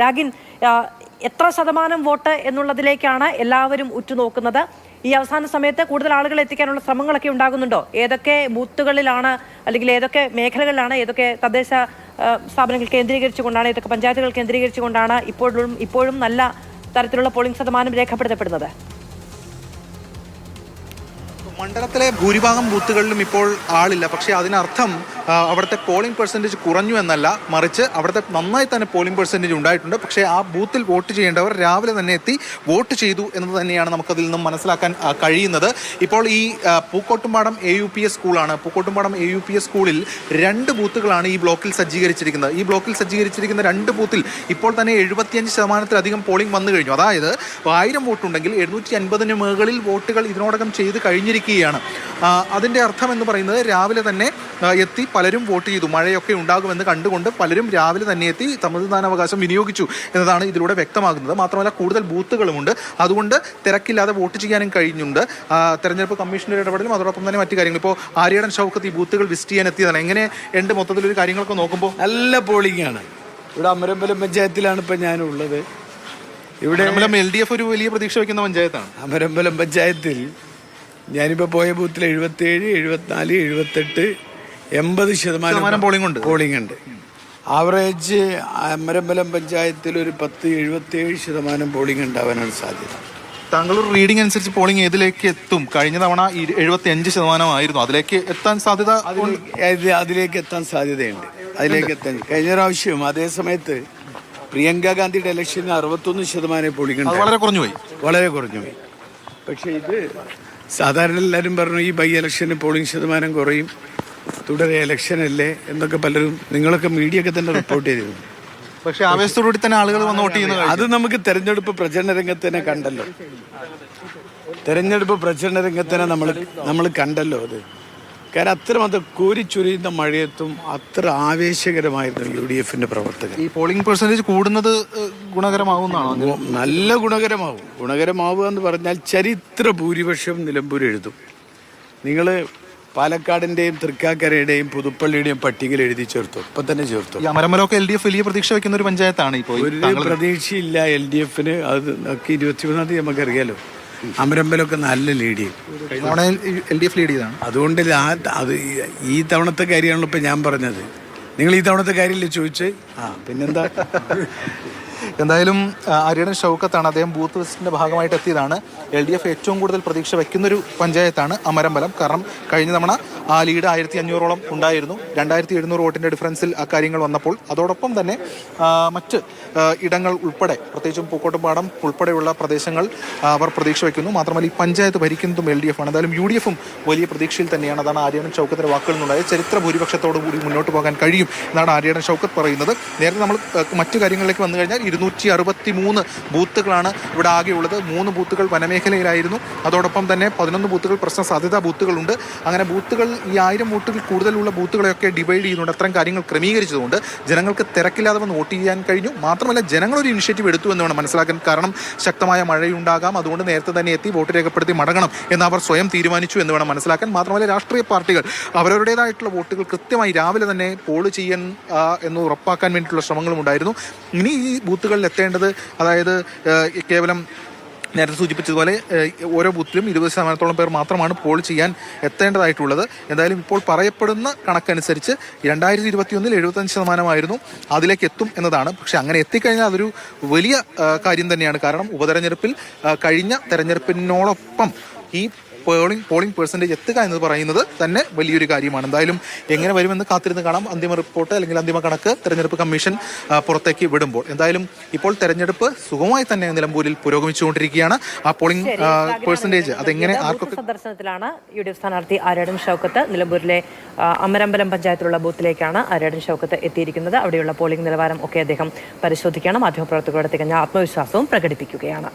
രാഗിൻ എത്ര ശതമാനം വോട്ട് എന്നുള്ളതിലേക്കാണ് എല്ലാവരും ഉറ്റുനോക്കുന്നത്. ഈ അവസാന സമയത്ത് കൂടുതൽ ആളുകൾ എത്തിക്കാനുള്ള ശ്രമങ്ങളൊക്കെ ഉണ്ടാകുന്നുണ്ടോ? ഏതൊക്കെ ബൂത്തുകളിലാണ് അല്ലെങ്കിൽ ഏതൊക്കെ മേഖലകളിലാണ് ഏതൊക്കെ തദ്ദേശ സ്ഥാപനങ്ങൾ കേന്ദ്രീകരിച്ചുകൊണ്ടാണ് ഏതൊക്കെ പഞ്ചായത്തുകൾ കേന്ദ്രീകരിച്ചുകൊണ്ടാണ് ഇപ്പോഴും ഇപ്പോഴും നല്ല തരത്തിലുള്ള പോളിംഗ് ശതമാനം രേഖപ്പെടുത്തപ്പെടുന്നത്? മണ്ഡലത്തിലെ ഭൂരിഭാഗം ബൂത്തുകളിലും ഇപ്പോൾ ആളില്ല. പക്ഷേ അതിനർത്ഥം അവിടുത്തെ പോളിംഗ് പെർസെന്റേജ് കുറഞ്ഞു എന്നല്ല മറിച്ച് അവിടുത്തെ നന്നായി തന്നെ പോളിംഗ് പെർസെന്റേജ് ഉണ്ടായിട്ടുണ്ട്. പക്ഷേ ആ ബൂത്തിൽ വോട്ട് ചെയ്യേണ്ടവർ രാവിലെ തന്നെ എത്തി വോട്ട് ചെയ്തു എന്നത് തന്നെയാണ് നമുക്കതിൽ നിന്നും മനസ്സിലാക്കാൻ കഴിയുന്നത്. ഇപ്പോൾ ഈ Pookkottumpadam A U P S സ്കൂളാണ് Pookkottumpadam A U P S സ്കൂളിൽ രണ്ട് ബൂത്തുകളാണ് ഈ ബ്ലോക്കിൽ സജ്ജീകരിച്ചിരിക്കുന്നത്. ഈ ബ്ലോക്കിൽ സജ്ജീകരിച്ചിരിക്കുന്ന രണ്ട് ബൂത്തിൽ ഇപ്പോൾ തന്നെ എഴുപത്തിയഞ്ച് ശതമാനത്തിലധികം പോളിംഗ് വന്നു കഴിഞ്ഞു. അതായത് ആയിരം വോട്ടുണ്ടെങ്കിൽ എഴുന്നൂറ്റി അൻപതിന് മുകളിൽ വോട്ടുകൾ ഇതിനോടകം ചെയ്ത് കഴിഞ്ഞിരിക്കുകയാണ്. അതിന്റെ അർത്ഥം എന്ന് പറയുന്നത് രാവിലെ തന്നെ എത്തി പലരും വോട്ട് ചെയ്തു. മഴയൊക്കെ ഉണ്ടാകുമെന്ന് കണ്ടുകൊണ്ട് പലരും രാവിലെ തന്നെ എത്തി സമ്മതിദാനാവകാശം വിനിയോഗിച്ചു എന്നതാണ് ഇതിലൂടെ വ്യക്തമാകുന്നത്. മാത്രമല്ല കൂടുതൽ ബൂത്തുകളുമുണ്ട്. അതുകൊണ്ട് തിരക്കില്ലാതെ വോട്ട് ചെയ്യാനും കഴിഞ്ഞുണ്ട്. തെരഞ്ഞെടുപ്പ് കമ്മീഷണറുടെ ഇടപെടലും അതോടൊപ്പം തന്നെ മറ്റു കാര്യങ്ങൾ. ഇപ്പോൾ ആര്യടൻ ഷൗക്കത്ത് ഈ ബൂത്തുകൾ വിസിറ്റ് ചെയ്യാൻ എത്തിയതാണ്. എങ്ങനെ ഉണ്ട് മൊത്തത്തിലൊരു കാര്യങ്ങളൊക്കെ നോക്കുമ്പോൾ? നല്ല പോളിംഗ് ആണ്. ഇവിടെ അമരമ്പലം പഞ്ചായത്തിലാണ് ഇപ്പം ഞാനുള്ളത്. ഇവിടെ എൽ ഡി എഫ് ഒരു വലിയ പ്രതീക്ഷ വയ്ക്കുന്ന പഞ്ചായത്താണ്. അമരമ്പലം പഞ്ചായത്തിൽ ഞാനിപ്പോൾ പോയ ബൂത്തിൽ എഴുപത്തേഴ് എഴുപത്തിനാല് എഴുപത്തെട്ട് എൺപത് ശതമാനം പോളിംഗ് ഉണ്ട്. പോളിംഗ് ഉണ്ട്. ആവറേജ് അമരമ്പലം പഞ്ചായത്തിൽ ഒരു പത്ത് എഴുപത്തേഴ് ശതമാനം പോളിംഗ് ഉണ്ടാവാനാണ് സാധ്യത. താങ്കൾ റീഡിംഗ് അനുസരിച്ച് പോളിംഗ് ഏതിലേക്ക് എത്തും? കഴിഞ്ഞ തവണ എഴുപത്തി അഞ്ച് ശതമാനമായിരുന്നു. അതിലേക്ക് എത്താൻ സാധ്യത അതിലേക്ക് എത്താൻ സാധ്യതയുണ്ട്. അതിലേക്ക് എത്താൻ. കഴിഞ്ഞ പ്രാവശ്യം അതേ സമയത്ത് പ്രിയങ്ക ഗാന്ധിയുടെ ഇലക്ഷന് അറുപത്തൊന്ന് ശതമാനം പോളിംഗ് വളരെ കുറഞ്ഞു പോയി വളരെ കുറഞ്ഞു പോയി പക്ഷേ ഇത് സാധാരണ എല്ലാവരും പറഞ്ഞു ഈ ബൈ ഇലക്ഷന് പോളിംഗ് ശതമാനം കുറയും. തുടരെ ഇലക്ഷൻ അല്ലേ എന്നൊക്കെ പലരും നിങ്ങളൊക്കെ മീഡിയ ഒക്കെ തന്നെ റിപ്പോർട്ട് ചെയ്തിരുന്നു. പക്ഷെ ആവേശത്തോടുകൂടി തന്നെ ആളുകൾ വന്ന് വോട്ട് ചെയ്യുന്നു അത് നമുക്ക് തെരഞ്ഞെടുപ്പ് പ്രചരണ രംഗത്തിനെ തന്നെ കണ്ടല്ലോ. തെരഞ്ഞെടുപ്പ് പ്രചരണ രംഗത്തിനെ തന്നെ നമ്മൾ നമ്മൾ കണ്ടല്ലോ അത്. കാരണം അത്ര അത് കോരിച്ചൊരിയുന്ന മഴയത്തും അത്ര ആവേശകരമായിരുന്നു യു ഡി എഫിന്റെ പ്രവർത്തകർ ഈ പോളിംഗ് പെർസെന്റേജ് കൂടുന്നത് ഗുണകരമാവുന്നതാണോ നല്ല ഗുണകരമാവും. ഗുണകരമാവുക എന്ന് പറഞ്ഞാൽ ചരിത്ര ഭൂരിപക്ഷം നിലമ്പൂർ എഴുതും. നിങ്ങൾ പാലക്കാടിന്റെയും തൃക്കാക്കരയുടെയും പുതുപ്പള്ളിയുടെയും പട്ടികയിൽ എഴുതി ചേർത്തു. ഇപ്പൊ തന്നെ ചേർത്തു. ഈ അമരമലമൊക്കെ എൽ ഡി എഫ് വലിയ പ്രതീക്ഷ വെക്കുന്ന ഒരു പഞ്ചായത്താണ് ഇപ്പോൾ ഒരു പ്രതീക്ഷയില്ല എൽ ഡി എഫിന്. അത് ഇരുപത്തിമൂന്നാം തീയതി നമുക്കറിയാലോ. അമരമ്പലമൊക്കെ നല്ല ലീഡ് ചെയ്യും കഴിഞ്ഞ തവണ എൽ ഡി എഫ് ലീഡ് ചെയ്താണ് അതുകൊണ്ട് ആ അത് ഈ- ഈ തവണത്തെ കാര്യമാണല്ലോ ഇപ്പൊ ഞാൻ പറഞ്ഞത്. നിങ്ങൾ ഈ തവണത്തെ കാര്യമല്ലേ ചോദിച്ചേ? ആ പിന്നെന്താ? എന്തായാലും ആ, ഷൗക്കത്താണ് അദ്ദേഹം ബൂത്ത് വിസിറ്റിന്റെ ഭാഗമായിട്ട് എത്തിയതാണ്. എൽ ഡി എഫ് ഏറ്റവും കൂടുതൽ പ്രതീക്ഷ വെക്കുന്നൊരു പഞ്ചായത്താണ് അമരമ്പലം. കാരണം കഴിഞ്ഞ തവണ ആ ലീഡ് ആയിരത്തി അഞ്ഞൂറോളം ഉണ്ടായിരുന്നു. രണ്ടായിരത്തി എഴുന്നൂറ് വോട്ടിന്റെ ഡിഫറൻസിൽ ആ കാര്യങ്ങൾ വന്നപ്പോൾ അതോടൊപ്പം തന്നെ മറ്റ് ഇടങ്ങൾ ഉൾപ്പെടെ പ്രത്യേകിച്ചും പൂക്കോട്ടുംപാടം ഉൾപ്പെടെയുള്ള പ്രദേശങ്ങൾ അവർ പ്രതീക്ഷ വയ്ക്കുന്നു. മാത്രമല്ല ഈ പഞ്ചായത്ത് ഭരിക്കുന്നതും എൽ ഡി എഫ് ആണ്. എന്തായാലും യു ഡി എഫും വലിയ പ്രതീക്ഷയിൽ തന്നെയാണ്. അതാണ് ആര്യടൻ ഷൗക്കത്തിന്റെ വാക്കുകൾ നിന്നുണ്ടായത് ചരിത്ര ഭൂരിപക്ഷത്തോടു കൂടി മുന്നോട്ട് പോകാൻ കഴിയും എന്നാണ് ആര്യടൻ ഷൗക്കത്ത് പറയുന്നത്. നേരത്തെ നമ്മൾ മറ്റു കാര്യങ്ങളിലേക്ക് വന്നു കഴിഞ്ഞാൽ ഇരുന്നൂറ്റി അറുപത്തി മൂന്ന് ബൂത്തുകളാണ് ഇവിടെ ആകെയുള്ളത്. മൂന്ന് ബൂത്തുകൾ വനമേഖലയിലായിരുന്നു. അതോടൊപ്പം തന്നെ പതിനൊന്ന് ബൂത്തുകൾ പ്രശ്ന സാധ്യതാ ബൂത്തുകളുണ്ട്. അങ്ങനെ ബൂത്തുകൾ ഈ ആയിരം വോട്ടുകൾ കൂടുതലുള്ള ബൂത്തുകളെയൊക്കെ ഡിവൈഡ് ചെയ്യുന്നുണ്ട്. അത്തരം കാര്യങ്ങൾ ക്രമീകരിച്ചതുകൊണ്ട് ജനങ്ങൾക്ക് തിരക്കില്ലാതെ വന്ന് വോട്ട് ചെയ്യാൻ കഴിഞ്ഞു. മാത്രമല്ല ജനങ്ങളൊരു ഇനിഷ്യേറ്റീവ് എടുത്തു എന്ന് വേണം മനസ്സിലാക്കാൻ. കാരണം ശക്തമായ മഴയുണ്ടാകാം. അതുകൊണ്ട് നേരത്തെ തന്നെ എത്തി വോട്ട് രേഖപ്പെടുത്തി മടങ്ങണം എന്ന് അവർ സ്വയം തീരുമാനിച്ചു എന്ന് വേണം മനസ്സിലാക്കാൻ. മാത്രമല്ല രാഷ്ട്രീയ പാർട്ടികൾ അവരവരുടേതായിട്ടുള്ള വോട്ടുകൾ കൃത്യമായി രാവിലെ തന്നെ പോൾ ചെയ്യാൻ എന്ന് ഉറപ്പാക്കാൻ വേണ്ടിയിട്ടുള്ള ശ്രമങ്ങളും ഉണ്ടായിരുന്നു. ഇനി ഈ ബൂത്തുകളിൽ എത്തേണ്ടത് അതായത് കേവലം നേരത്തെ സൂചിപ്പിച്ചതുപോലെ ഓരോ ബൂത്തിലും ഇരുപത് ശതമാനത്തോളം പേർ മാത്രമാണ് പോൾ ചെയ്യാൻ എത്തേണ്ടതായിട്ടുള്ളത്. എന്തായാലും ഇപ്പോൾ പറയപ്പെടുന്ന കണക്കനുസരിച്ച് രണ്ടായിരത്തി ഇരുപത്തിയൊന്നിൽ എഴുപത്തഞ്ച് ശതമാനമായിരുന്നു അതിലേക്ക് എത്തും എന്നതാണ്. പക്ഷെ അങ്ങനെ എത്തിക്കഴിഞ്ഞാൽ അതൊരു വലിയ കാര്യം തന്നെയാണ്. കാരണം ഉപതെരഞ്ഞെടുപ്പിൽ കഴിഞ്ഞ തെരഞ്ഞെടുപ്പിനോടൊപ്പം ഈ പോളിംഗ് പോളിംഗ് പെർസെന്റേജ് എത്തുക എന്ന് പറയുന്നത് തന്നെ വലിയൊരു കാര്യമാണ്. എന്തായാലും എങ്ങനെ വരുമെന്ന് കാത്തിരുന്ന് കാണാം. അന്തിമ റിപ്പോർട്ട് അല്ലെങ്കിൽ അന്തിമ കണക്ക് തെരഞ്ഞെടുപ്പ് കമ്മീഷൻ പുറത്തേക്ക് വിടുമ്പോൾ. എന്തായാലും ഇപ്പോൾ തെരഞ്ഞെടുപ്പ് സുഖമായി തന്നെ നിലമ്പൂരിൽ പുരോഗമിച്ചുകൊണ്ടിരിക്കുകയാണ്. ആ പോളിംഗ് പെർസെന്റേജ് അതെങ്ങനെ ആർക്കൊക്കെ സന്ദർശനത്തിലാണ് യു ഡി എഫ് സ്ഥാനാർത്ഥി ആര്യാടൻ ഷൗക്കത്ത് നിലമ്പൂരിലെ അമരമ്പലം പഞ്ചായത്തിലുള്ള ബൂത്തിലേക്കാണ് ആര്യാടൻ ഷൗക്കത്ത് എത്തിയിരിക്കുന്നത്. അവിടെയുള്ള പോളിംഗ് നിലവാരം ഒക്കെ അദ്ദേഹം പരിശോധിക്കുകയാണ് മാധ്യമപ്രവർത്തകരുടെ തികഞ്ഞ ആത്മവിശ്വാസവും പ്രകടിപ്പിക്കുകയാണ്.